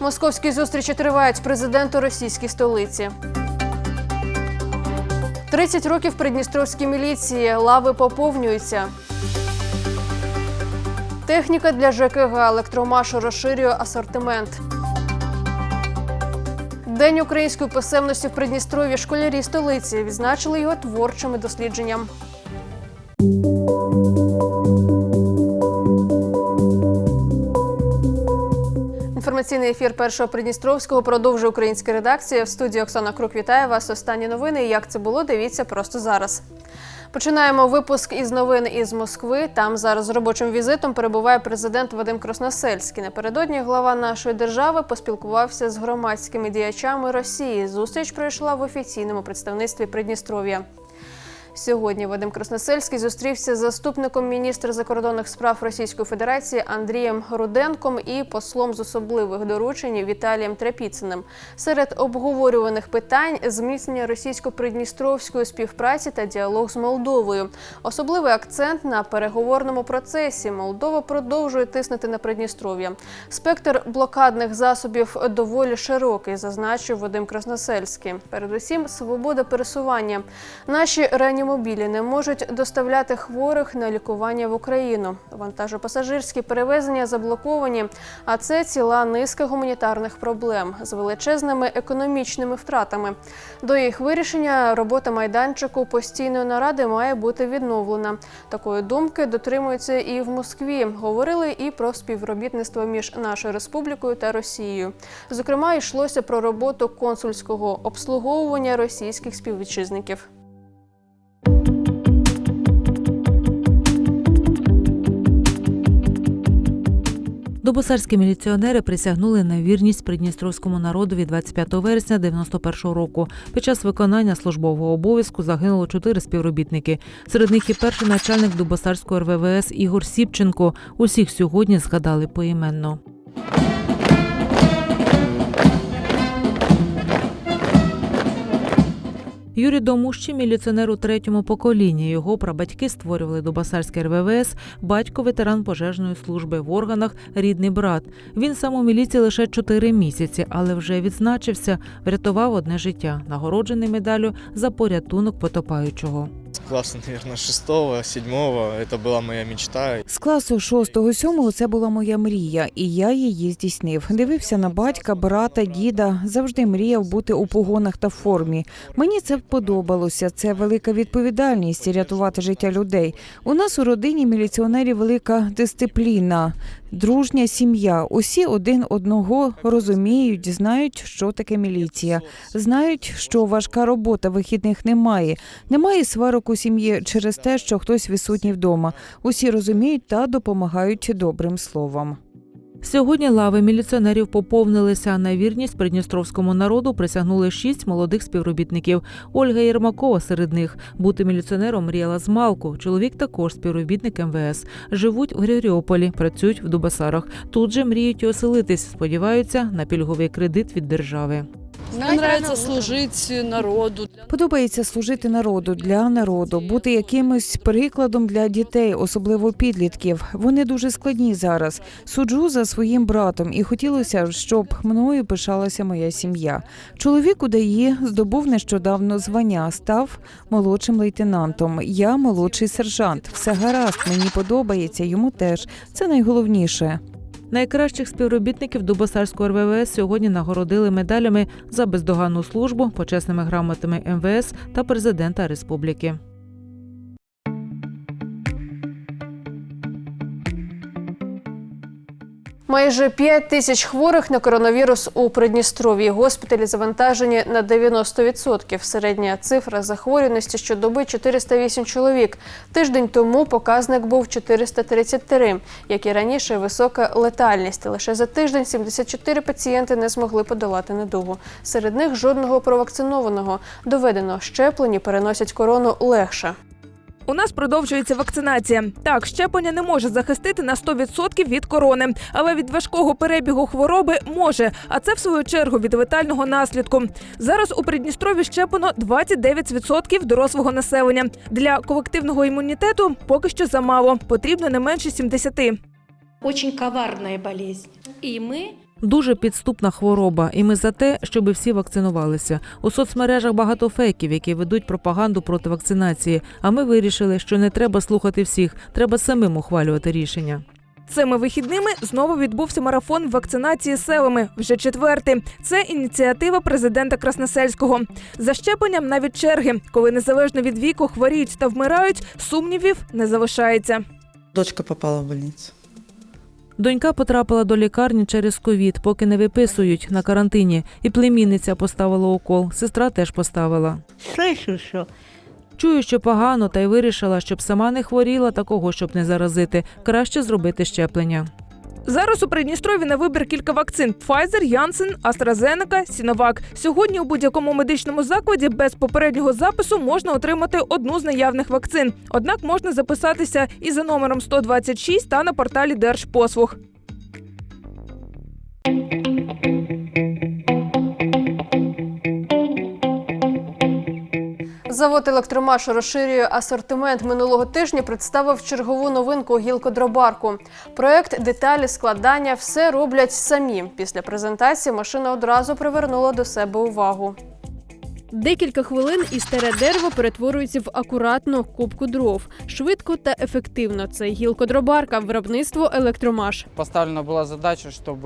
Московські зустрічі тривають президент у російській столиці. 30 років Придністровській міліції. Лави поповнюються. Техніка для ЖКГ електромашу розширює асортимент. День української писемності в Придністров'ї школярі столиці відзначили його творчими дослідженням. Інформаційний ефір першого Придністровського продовжує українська редакція. В студії Оксана Крук вітає вас. Останні новини. Як це було, дивіться просто зараз. Починаємо випуск із новин із Москви. Там зараз з робочим візитом перебуває президент Вадим Красносельський. Напередодні глава нашої держави поспілкувався з громадськими діячами Росії. Зустріч пройшла в офіційному представництві Придністров'я. Сьогодні Вадим Красносельський зустрівся з заступником міністра закордонних справ Російської Федерації Андрієм Руденком і послом з особливих доручень Віталієм Трапіциним. Серед обговорюваних питань зміцнення російсько-придністровської співпраці та діалог з Молдовою. Особливий акцент на переговорному процесі. Молдова продовжує тиснути на Придністров'я. Спектр блокадних засобів доволі широкий, зазначив Вадим Красносельський. Передусім, свобода пересування. Наші реанімобілі не можуть доставляти хворих на лікування в Україну. Вантажопасажирські перевезення заблоковані, а це ціла низка гуманітарних проблем з величезними економічними втратами. До їх вирішення робота майданчику постійної наради має бути відновлена. Такої думки дотримуються і в Москві. Говорили і про співробітництво між нашою республікою та Росією. Зокрема, йшлося про роботу консульського обслуговування російських співвітчизників. Добосарські міліціонери присягнули на вірність придністровському народові 25 вересня 91 року. Під час виконання службового обов'язку загинуло чотири співробітники. Серед них і перший начальник Дубосарського РВВС Ігор Сіпченко. Усіх сьогодні згадали поіменно. Юрій Домущий – міліціонер у третьому поколінні. Його прабатьки створювали Дубасарське РВВС, батько ветеран пожежної служби в органах, рідний брат. Він сам у міліції лише чотири місяці, але вже відзначився, врятував одне життя, нагороджений медаллю за порятунок потопаючого. С класса, наверное, шестого, седьмого. Это была моя мечта. З класу 6-7 це була моя мрія, і я її здійснив. Дивився на батька, брата, діда. Завжди мріяв бути у погонах та формі. Мені це подобалося. Це велика відповідальність рятувати життя людей. У нас у родині міліціонерів велика дисципліна, дружня сім'я. Усі один одного розуміють, знають, що таке міліція. Знають, що важка робота, вихідних немає. Немає сварок у сім'ї через те, що хтось відсутній вдома. Усі розуміють та допомагають добрим словом. Сьогодні лави міліціонерів поповнилися. На вірність придністровському народу присягнули шість молодих співробітників. Ольга Єрмакова серед них. Бути міліціонером мріяла з малку. Чоловік також співробітник МВС. Живуть в Григоріополі, працюють в Дубасарах. Тут же мріють оселитись. Сподіваються на пільговий кредит від держави. Мне нравится служить народу. Подобається служити народу для народу, бути якимось прикладом для дітей, особливо підлітків. Вони дуже складні зараз. Суджу за своїм братом, і хотілося, щоб мною пишалася моя сім'я. Чоловік у ДАІ здобув нещодавно звання, став молодшим лейтенантом. Я молодший сержант. Все гаразд, мені подобається, йому теж. Це найголовніше. Найкращих співробітників Дубосарського РВВС сьогодні нагородили медалями за бездоганну службу, почесними грамотами МВС та президента республіки. Майже 5 тисяч хворих на коронавірус у Придністров'ї. Госпіталі завантажені на 90%. Середня цифра захворюваності щодоби 408 чоловік. Тиждень тому показник був 433. Як і раніше, висока летальність. Лише за тиждень 74 пацієнти не змогли подолати недугу. Серед них жодного провакцинованого. Доведено, щеплені переносять корону легше. У нас продовжується вакцинація. Так, щеплення не може захистити на 100% від корони, але від важкого перебігу хвороби може. А це в свою чергу від летального наслідку. Зараз у Придністрові щеплено 29% дорослого населення. Для колективного імунітету поки що замало. Потрібно не менше 70%. Очень коварная болезнь. И мы Дуже підступна хвороба, і ми за те, щоб всі вакцинувалися. У соцмережах багато фейків, які ведуть пропаганду проти вакцинації. А ми вирішили, що не треба слухати всіх, треба самим ухвалювати рішення. Цими вихідними знову відбувся марафон вакцинації селами. Вже четвертий. Це ініціатива президента Красносельського. За щепленням навіть черги, коли незалежно від віку хворіють та вмирають, сумнівів не залишається. Дочка попала в больницу. Донька потрапила до лікарні через ковід, поки не виписують на карантині. І племінниця поставила укол. Сестра теж поставила. Слышу, що Чую, що погано, та й вирішила, щоб сама не хворіла, такого щоб не заразити. Краще зробити щеплення. Зараз у Придністрові на вибір кілька вакцин: Pfizer, Janssen, AstraZeneca, Sinovac. Сьогодні у будь-якому медичному закладі без попереднього запису можна отримати одну з наявних вакцин. Однак можна записатися і за номером 126 та на порталі Держпослуг. Завод електромаш розширює асортимент минулого тижня. Представив чергову новинку гілкодробарку. Проект деталі складання все роблять самі. Після презентації машина одразу привернула до себе увагу. Декілька хвилин і старе дерево перетворюється в акуратну кубку дров. Швидко та ефективно. Це гілкодробарка, виробництво електромаш. Поставлена була задача, щоб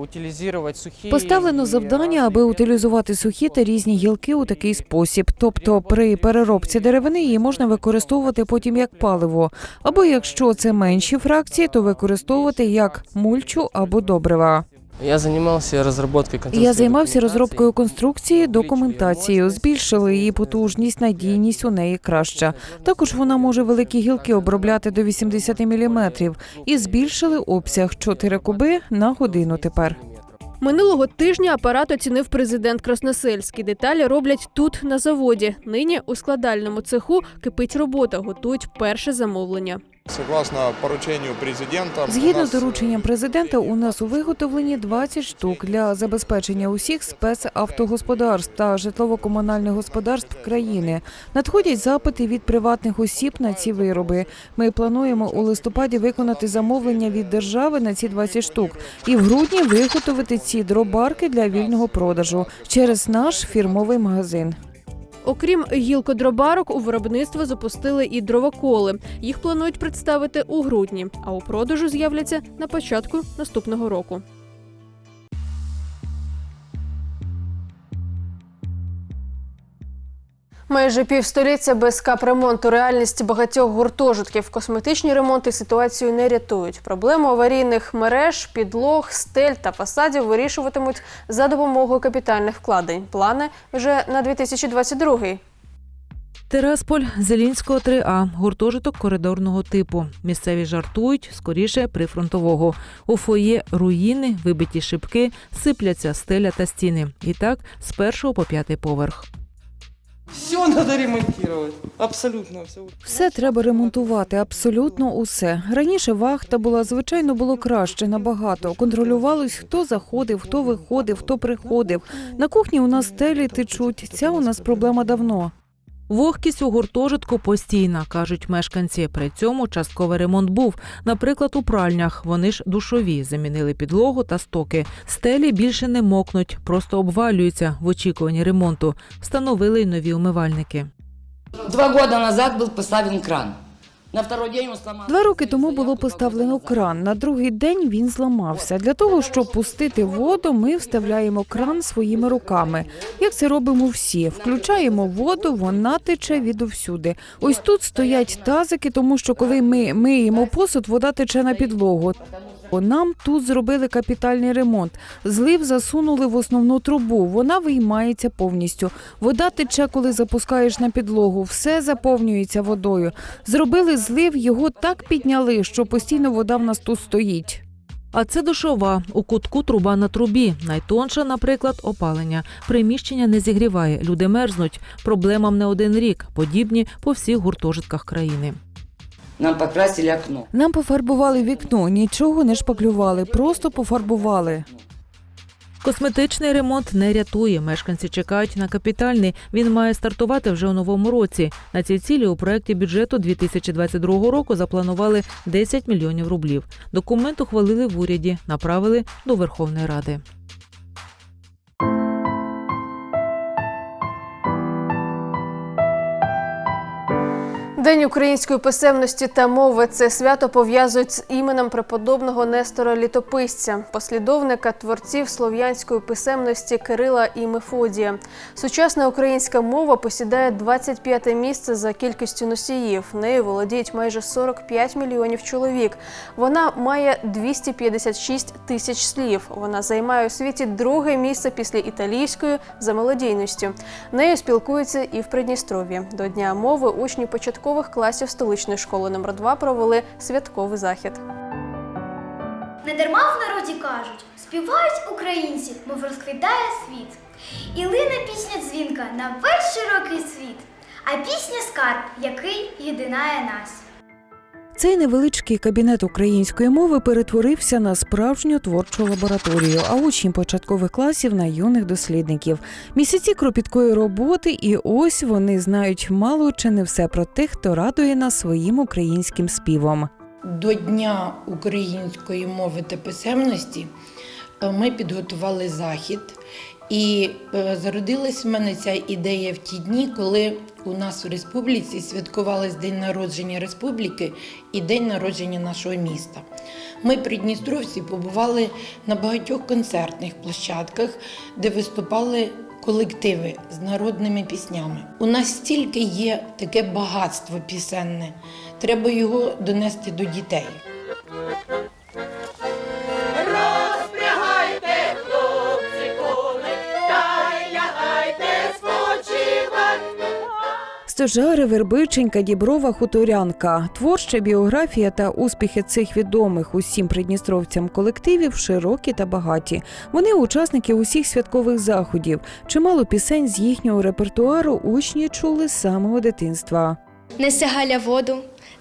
утилізувати сухі. Поставлено завдання, аби утилізувати сухі та різні гілки у такий спосіб. Тобто, при переробці деревини її можна використовувати потім як паливо, або якщо це менші фракції, то використовувати як мульчу або добрива. Я займався розробкою Я займався розробкою конструкції, документацією. Збільшили її потужність, надійність у неї краща. Також вона може великі гілки обробляти до 80 мм. і збільшили обсяг 4 куби на годину тепер. Минулого тижня апарат оцінив президент Красносельський. Деталі роблять тут на заводі. Нині у складальному цеху кипить робота, готують перше замовлення. Согласно поручению президента, Згідно з дорученням президента, у нас у виготовленні 20 штук для забезпечення усіх спецавтогосподарств та житлово-комунальних господарств країни. Надходять запити від приватних осіб на ці вироби. Ми плануємо у листопаді виконати замовлення від держави на ці 20 штук і в грудні виготовити ці дробарки для вільного продажу через наш фірмовий магазин. Окрім гілкодробарок, у виробництво запустили і дровоколи. Їх планують представити у грудні, а у продажу з'являться на початку наступного року. Майже півстоліття без капремонту реальність багатьох гуртожитків. Косметичні ремонти ситуацію не рятують. Проблему аварійних мереж, підлог, стель та фасадів вирішуватимуть за допомогою капітальних вкладень. Плани вже на 2022 Терасполь Зелінського 3А, гуртожиток коридорного типу. Місцеві жартують скоріше прифронтового. У фоє руїни, вибиті шибки, сипляться стеля та стіни. І так з першого по п'ятий поверх. Все надо ремонтувати. Абсолютно все. Все треба ремонтувати, абсолютно усе. Раніше вахта була, звичайно, було краще набагато. Контролювалось, хто заходив, хто виходив, хто приходив. На кухні у нас стелі течуть. Ця у нас проблема давно. Вогкість у гуртожитку постійна, кажуть мешканці. При цьому частковий ремонт був. Наприклад, у пральнях вони ж душові, замінили підлогу та стоки. Стелі більше не мокнуть, просто обвалюються в очікуванні ремонту. Встановили й нові умивальники. два роки назад писав поставлен кран. На второй день он сломался. Два роки тому було поставлено кран. На другий день він зламався. Для того, щоб пустити воду, ми вставляємо кран своїми руками. Як це робимо всі? Включаємо воду, вона тече відовсюди. Ось тут стоять тазики, тому що коли ми миємо посуд, вода тече на підлогу. Нам тут зробили капітальний ремонт. Злив засунули в основну трубу. Вона виймається повністю. Вода тече, коли запускаєш на підлогу. Все заповнюється водою. Зробили злив, його так підняли, що постійно вода в нас тут стоїть. А це душова. У кутку труба на трубі. Найтонша, наприклад, опалення. Приміщення не зігріває, люди мерзнуть. Проблемам не один рік. Подібні по всіх гуртожитках країни. Нам покрасили окно. Нам пофарбували вікно, нічого не шпаклювали, просто пофарбували. Косметичний ремонт не рятує. Мешканці чекають на капітальний. Він має стартувати вже у новому році. На ці цілі у проєкті бюджету 2022 року запланували 10 мільйонів рублів. Документ ухвалили в уряді, направили до Верховної Ради. День української писемності та мови це свято пов'язують з іменем преподобного Нестора Літописця, послідовника творців слов'янської писемності Кирила і Мефодія. Сучасна українська мова посідає 25-те місце за кількістю носіїв. Нею володіють майже 45 мільйонів чоловік. Вона має 256 тисяч слів. Вона займає у світі друге місце після італійської за мелодійністю. Нею спілкуються і в Придністров'ї. До Дня мови учні початкових класів столичної школи номер 2 провели святковий захід. Не дарма в народі кажуть, співають українці, мов розквітає світ. І лине пісня дзвінка на весь широкий світ, а пісня скарб, який єдинає нас. Цей невеличкий кабінет української мови перетворився на справжню творчу лабораторію, а учні початкових класів на юних дослідників. Місяці кропіткої роботи, і ось вони знають мало чи не все про тих, хто радує нас своїм українським співом. До Дня української мови та писемності е, ми підготували захід, і е, зародилась в мене ця ідея в ті дні, коли у нас в республіці святкувались День народження республіки і День народження нашого міста. Ми, придністровці, побували на багатьох концертних площадках, де виступали колективи з народними піснями. У нас стільки є таке багатство пісенне, треба його донести до дітей. Стожари, Вербиченька, Діброва, Хуторянка. Творча біографія та успіхи цих відомих усім придністровцям колективів широкі та багаті. Вони учасники усіх святкових заходів. Чимало пісень з їхнього репертуару учні чули з самого дитинства. Не сягаля воду.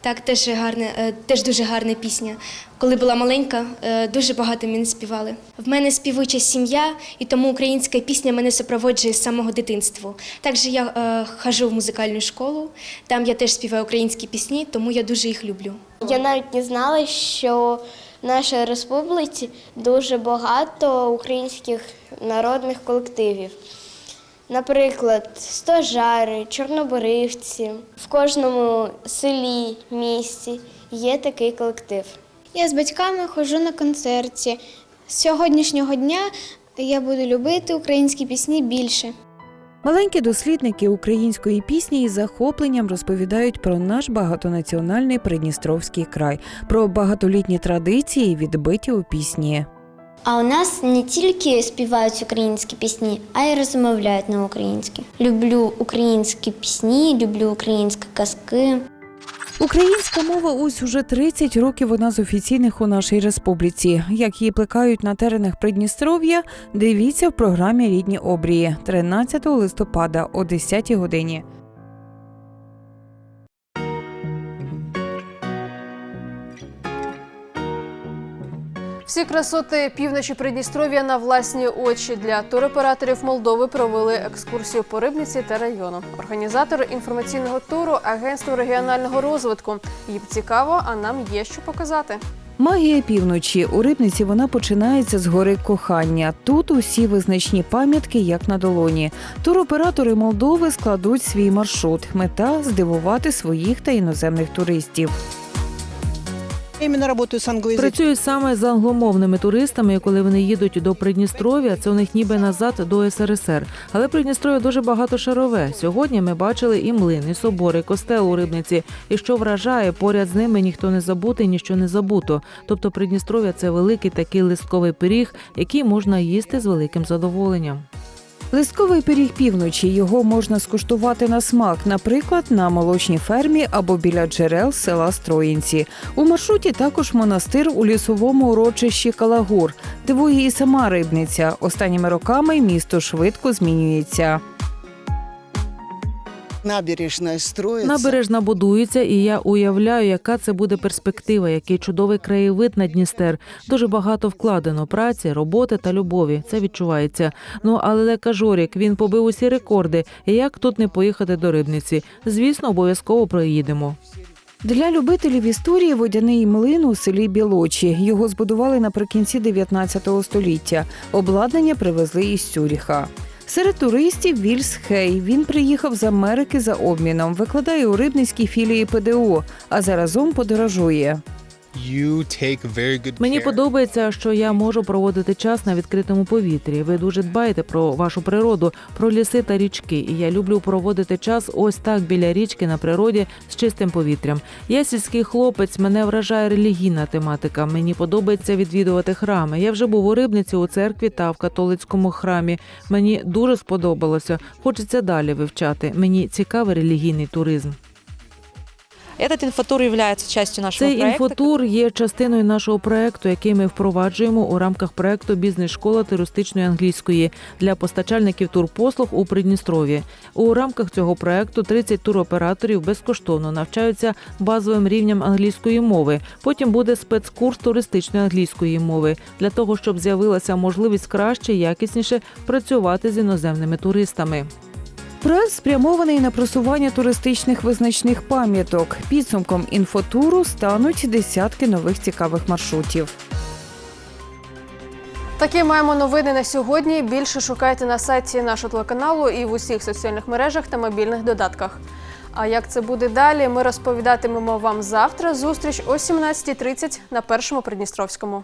Так, теж гарне, е, теж дуже гарна пісня. Коли була маленька, е, дуже багато ми співали. В мене співуча сім'я, і тому українська пісня мене супроводжує з самого дитинства. Також я е, хожу в музикальну школу, там я теж співаю українські пісні, тому я дуже їх люблю. Я навіть не знала, що в нашій республіці дуже багато українських народних колективів. Наприклад, стожари, чорнобривці. В кожному селі, місті є такий колектив. Я з батьками ходжу на концерті. З сьогоднішнього дня я буду любити українські пісні більше. Маленькі дослідники української пісні із захопленням розповідають про наш багатонаціональний Придністровський край, про багатолітні традиції, відбиті у пісні. А у нас не тільки співають українські пісні, а й розмовляють на українській. Люблю українські пісні, люблю українські казки. Українська мова ось уже 30 років одна з офіційних у нашій республіці. Як її плекають на теренах Придністров'я, дивіться в програмі Рідні обрії 13 листопада о 10 годині. Всі красоти півночі Придністров'я на власні очі для туроператорів Молдови провели екскурсію по Рибниці та району. Організатори інформаційного туру Агентство регіонального розвитку. Їм цікаво, а нам є що показати. Магія півночі у рибниці вона починається з гори кохання. Тут усі визначні пам'ятки, як на долоні. Туроператори Молдови складуть свій маршрут. Мета здивувати своїх та іноземних туристів. Именно работаю с англоязычными. Працюють саме з англомовними туристами, коли вони їдуть до Придністров'я, це у них ніби назад до СРСР. Але Придністров'я дуже багатошарове. Сьогодні ми бачили і млин, і собори, і костел у Рибниці. І що вражає, поряд з ними ніхто не забутий, ніщо не забуто. Тобто Придністров'я це великий такий листковий пиріг, який можна їсти з великим задоволенням. Листковий пиріг півночі його можна скуштувати на смак, наприклад, на молочній фермі або біля джерел села Строїнці. У маршруті також монастир у лісовому урочищі Калагур. Дивує і сама рибниця. Останніми роками місто швидко змінюється. Набережная строится. Набережна будується, і я уявляю, яка це буде перспектива, який чудовий краєвид на Дністер. Дуже багато вкладено праці, роботи та любові. Це відчувається. Ну але Лека Жорік він побив усі рекорди. Як тут не поїхати до рибниці? Звісно, обов'язково проїдемо. Для любителів історії водяний млин у селі Білочі. Його збудували наприкінці 19 століття. Обладнання привезли із Цюріха. Серед туристів Вільс Хей. Він приїхав з Америки за обміном, викладає у рибницькій філії ПДО, а заразом подорожує. Мені подобається, що я можу проводити час на відкритому повітрі. Ви дуже дбаєте про вашу природу, про ліси та річки. І я люблю проводити час ось так біля річки на природі з чистим повітрям. Я сільський хлопець, мене вражає релігійна тематика. Мені подобається відвідувати храми. Я вже був у рибниці у церкві та в католицькому храмі. Мені дуже сподобалося. Хочеться далі вивчати. Мені цікавий релігійний туризм. Этот инфотур является частью нашего Цей інфотур є частиною нашого проекту, який ми впроваджуємо у рамках проекту Бізнес-школа туристичної англійської для постачальників турпослуг у Придністров'ї. У рамках цього проекту 30 туроператорів безкоштовно навчаються базовим рівням англійської мови. Потім буде спецкурс туристичної англійської мови для того, щоб з'явилася можливість краще якісніше працювати з іноземними туристами. Проект спрямований на просування туристичних визначних пам'яток. Підсумком інфотуру стануть десятки нових цікавих маршрутів. Такі маємо новини на сьогодні. Більше шукайте на сайті нашого телеканалу і в усіх соціальних мережах та мобільних додатках. А як це буде далі, ми розповідатимемо вам завтра. Зустріч о 17.30 на першому Придністровському.